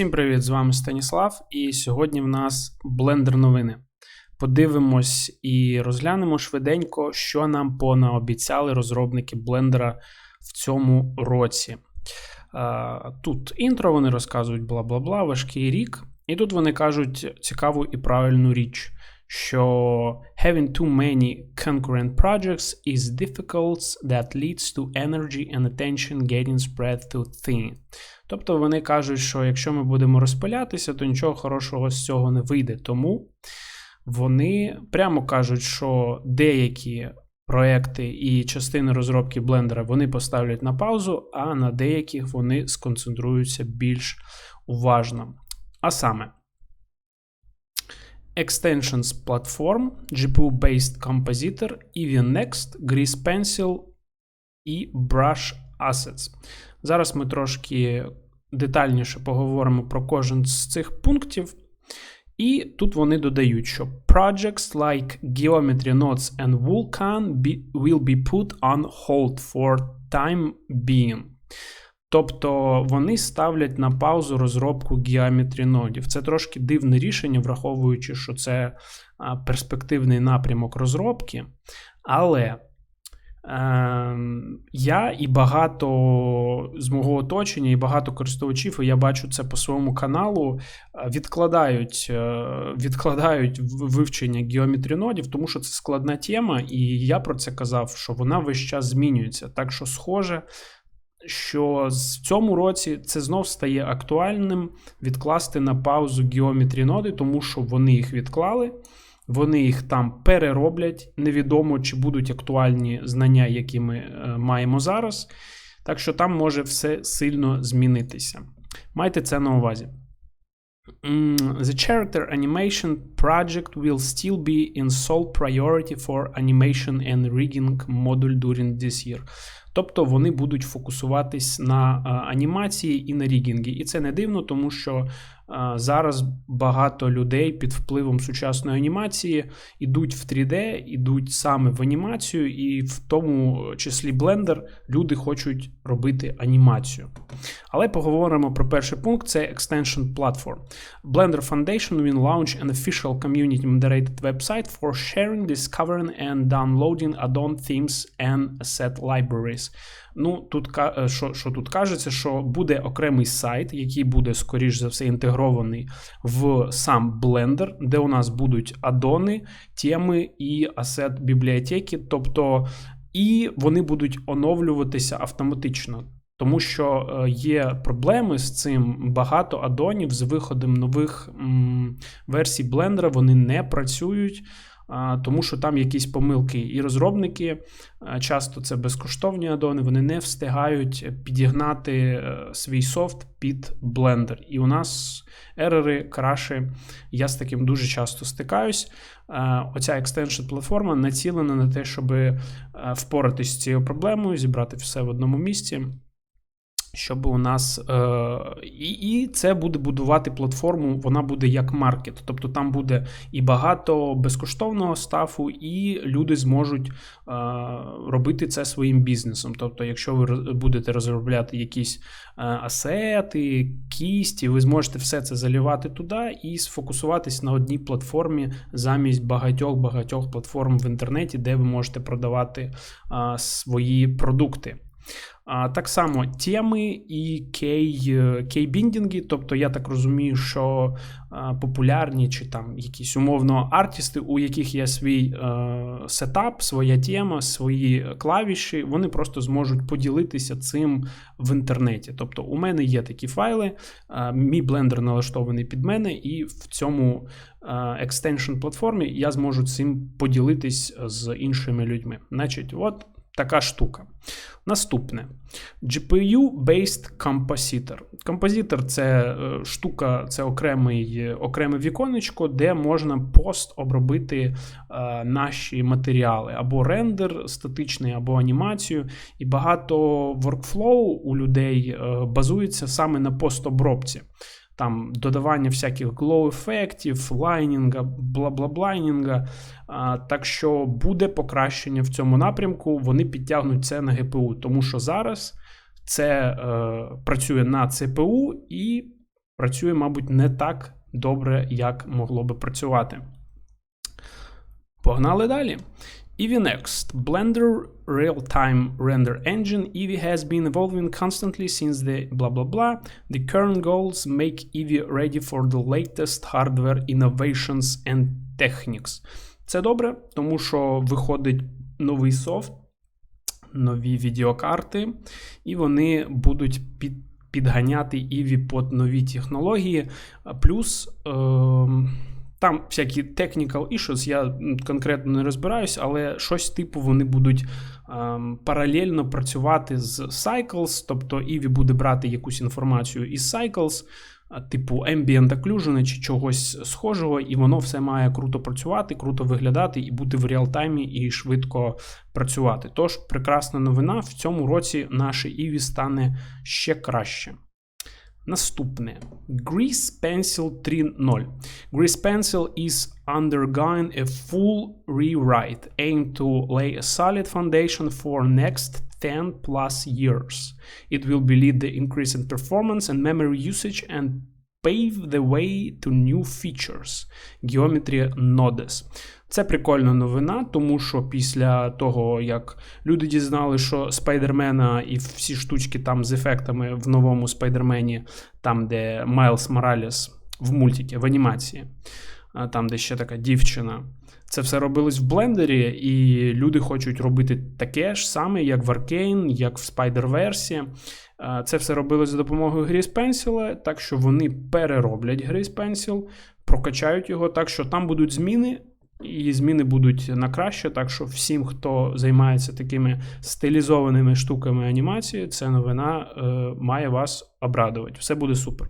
Всім привіт! З вами Станіслав, і сьогодні в нас блендер новини. Подивимось і розглянемо швиденько, що нам понаобіцяли розробники блендера в цьому році. Тут інтро вони розказують бла бла бла, важкий рік. І тут вони кажуть цікаву і правильну річ, що having too many concurrent projects is difficult that leads to energy and attention getting spread too thin. Тобто вони кажуть, що якщо ми будемо розпилятися, то нічого хорошого з цього не вийде. Тому вони прямо кажуть, що деякі проекти і частини розробки блендера вони поставлять на паузу, а на деяких вони сконцентруються більш уважно. А саме. Extensions Platform, GPU-based Compositor, EV Next, Grease Pencil і Brush Assets. Зараз ми трошки детальніше поговоримо про кожен з цих пунктів. І тут вони додають, що projects like Geometry Nodes and Vulkan will be put on hold for time being. Тобто вони ставлять на паузу розробку геометрі нодів. Це трошки дивне рішення, враховуючи, що це перспективний напрямок розробки. Але Ем, я і багато з мого оточення, і багато користувачів, і я бачу це по своєму каналу, е, відкладають е, відкладають вивчення геометрі нодів, тому що це складна тема, і я про це казав, що вона весь час змінюється. Так що, схоже, що в цьому році це знов стає актуальним відкласти на паузу геометрі ноди, тому що вони їх відклали. Вони їх там перероблять. Невідомо, чи будуть актуальні знання, які ми е, маємо зараз. Так що там може все сильно змінитися. Майте це на увазі. The character animation project will still be in sole priority for animation and rigging module during this year. Тобто вони будуть фокусуватись на е, анімації і на рігінгі. І це не дивно, тому що Зараз багато людей під впливом сучасної анімації йдуть в 3D, йдуть саме в анімацію, і в тому числі Blender люди хочуть робити анімацію. Але поговоримо про перший пункт: це Extension Platform. Blender Foundation will launch an official community moderated website for sharing, discovering and downloading add-on themes and asset libraries. Ну, тут е, що що тут кажеться, що буде окремий сайт, який буде, скоріш за все, інтегрований в сам Blender, де у нас будуть адони, теми і асет бібліотеки, тобто і вони будуть оновлюватися автоматично. Тому що е, є проблеми з цим багато адонів з виходом нових м, версій блендера, вони не працюють тому що там якісь помилки. І розробники часто це безкоштовні адони, вони не встигають підігнати е, свій софт під Blender. І у нас ерори, краші, я з таким дуже часто стикаюсь. Оця екстеншн платформа націлена на те, щоб е, впоратись з цією проблемою, зібрати все в одному місці щоб у нас е, і і це буде будувати платформу, вона буде як маркет. Тобто там буде і багато безкоштовного стафу, і люди зможуть е, робити це своїм бізнесом. Тобто, якщо ви будете розробляти якісь е, асети, кісті, ви зможете все це залівати туди і сфокусуватись на одній платформі замість багатьох-багатьох платформ в інтернеті, де ви можете продавати свої продукти. Так само теми і кей-біндінги, тобто я так розумію, що популярні чи там якісь умовно артисти, у яких є свій е, сетап, своя тема, свої клавіші, вони просто зможуть поділитися цим в інтернеті. Тобто, у мене є такі файли, мій блендер налаштований під мене, і в цьому екстеншн платформі я зможу цим поділитись з іншими людьми. Значить, от така штука. Наступне GPU-based Compositor. Композитор це е, штука, це окремий, окреме віконечко, де можна пост обробити е, наші матеріали, або рендер статичний, або анімацію. І багато воркфлоу у людей е, базується саме на постобробці там додавання всяких glow-ефектів, лайнінга, бла-бла-блайнінга. Так що буде покращення в цьому напрямку, вони підтягнуть це на ГПУ, тому що зараз це е, працює на ЦПУ і працює, мабуть, не так добре, як могло би працювати. Погнали далі. Eevee Next Blender real-time render engine. Eevee has been evolving constantly since the blah blah blah. The current goals make Eevee ready for the latest hardware innovations and techniques. Це добре, тому що виходить новий софт, нові відеокарти, і вони будуть під, підганяти Eevee під нові технології. Плюс. Е там всякі technical issues, я конкретно не розбираюсь, але щось типу вони будуть ем, паралельно працювати з Cycles, тобто Eevee буде брати якусь інформацію із Cycles, типу Ambient Occlusion чи чогось схожого, і воно все має круто працювати, круто виглядати і бути в реалтаймі і швидко працювати. Тож, прекрасна новина, в цьому році наше Eevee стане ще краще. Наступне Grease Pencil 3.0. Grease Pencil is undergoing a full rewrite aimed to lay a solid foundation for next 10 plus years. It will be lead the increase in performance and memory usage and pave the way to new features. Geometry Nodes. Це прикольна новина, тому що після того, як люди дізнали, що Спайдермена і всі штучки там з ефектами в новому Спайдермені, там, де Майлз Моралес в мультикі, в анімації, там, де ще така дівчина. Це все робилось в блендері, і люди хочуть робити таке ж саме, як в Arcane, як в Spider-Verse. Це все робилось за допомогою Grease Pencil, так що вони перероблять Grease Pencil, прокачають його, так що там будуть зміни. І зміни будуть на краще, так що всім, хто займається такими стилізованими штуками анімації, ця новина е, має вас обрадувати. Все буде супер.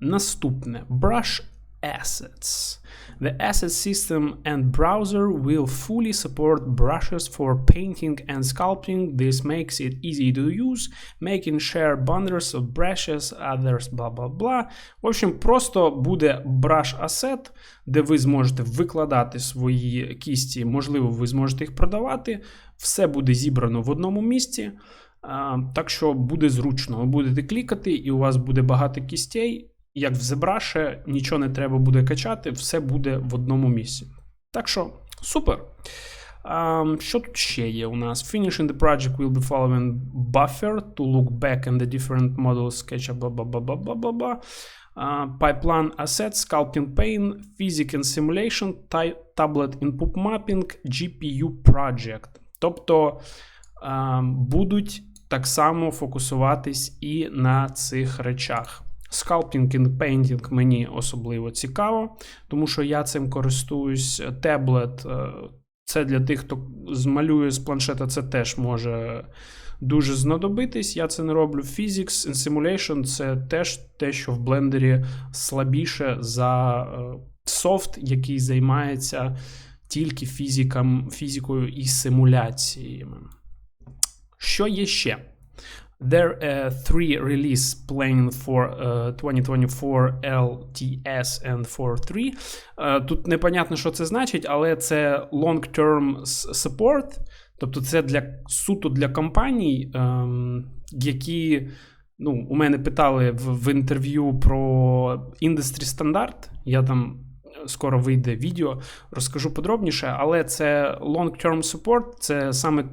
Наступне Brush assets. The asset system and browser will fully support brushes for painting and sculpting. This makes it easy to use, making share bundles of brushes, others, blah blah blah. В общем, просто буде brush asset, де ви зможете викладати свої кісті, можливо, ви зможете їх продавати. Все буде зібрано в одному місці. Так що буде зручно. Ви будете клікати, і у вас буде багато кістей як в ZBrush, нічого не треба буде качати, все буде в одному місці. Так що, супер. Um, що тут ще є у нас? Finishing the project will be following buffer to look back in the different models, SketchUp, blah, blah, blah, blah, blah, blah, Uh, pipeline assets, sculpting pane, physics and simulation, tablet input mapping, GPU project. Тобто uh, будуть так само фокусуватись і на цих речах. Скалптінг і пейнтінг мені особливо цікаво, тому що я цим користуюсь. Таблет це для тих, хто змалює з планшета, це теж може дуже знадобитись. Я це не роблю. Physics and Simulation це теж те, що в блендері слабіше за е, софт, який займається тільки фізиком, фізикою і симуляціями. Що є ще? There are three release planned for uh, 2024 LTS and 4.3. Uh, Тут непонятно, що це значить, але це long-term support, тобто це для суто для компаній, um, які ну, у мене питали в, в інтерв'ю про індустрі стандарт. Я там скоро вийде відео, розкажу подробніше, але це long-term support, це саме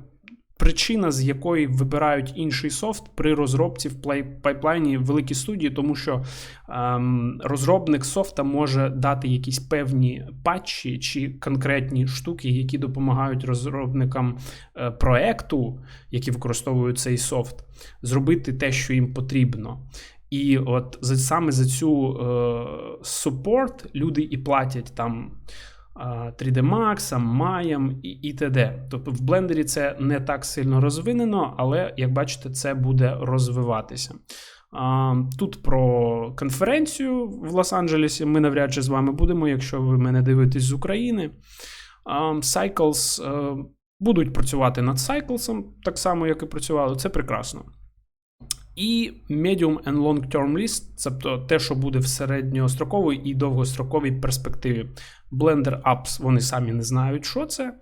Причина, з якої вибирають інший софт при розробці в пайплайні великі студії, тому що ем, розробник софта може дати якісь певні патчі чи конкретні штуки, які допомагають розробникам е, проекту, які використовують цей софт, зробити те, що їм потрібно. І от саме за цю е, супорт люди і платять там. 3D Max, Maya і і т.д. Тобто в блендері це не так сильно розвинено, але, як бачите, це буде розвиватися. Тут про конференцію в Лос-Анджелесі ми навряд чи з вами будемо, якщо ви мене дивитесь з України. Cycles е, будуть працювати над Cycles, так само, як і працювали. Це прекрасно. І medium and long-term list, тобто те, що буде в середньостроковій і довгостроковій перспективі. Blender Apps, вони самі не знають, що це. Е,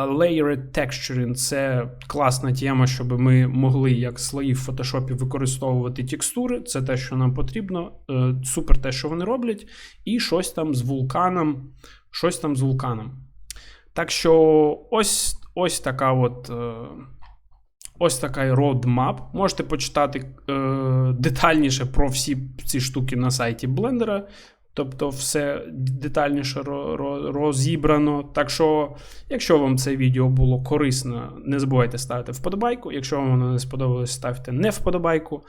Layered texturing – це класна тема, щоб ми могли як слої в фотошопі використовувати текстури. Це те, що нам потрібно. Е, Супер те, що вони роблять. І щось там з вулканом. Щось там з вулканом. Так що ось, ось така от. Ось така roadmap. Можете почитати е, детальніше про всі ці штуки на сайті Блендера. Тобто, все детальніше ро- ро- розібрано. Так що, якщо вам це відео було корисно, не забувайте ставити вподобайку. Якщо вам воно не сподобалось, ставте не вподобайку.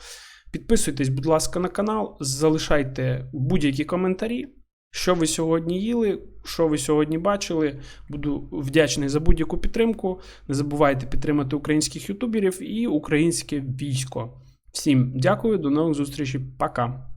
Підписуйтесь, будь ласка, на канал, залишайте будь-які коментарі. Що ви сьогодні їли, що ви сьогодні бачили. Буду вдячний за будь-яку підтримку. Не забувайте підтримати українських ютуберів і українське військо. Всім дякую, до нових зустрічей. Пока.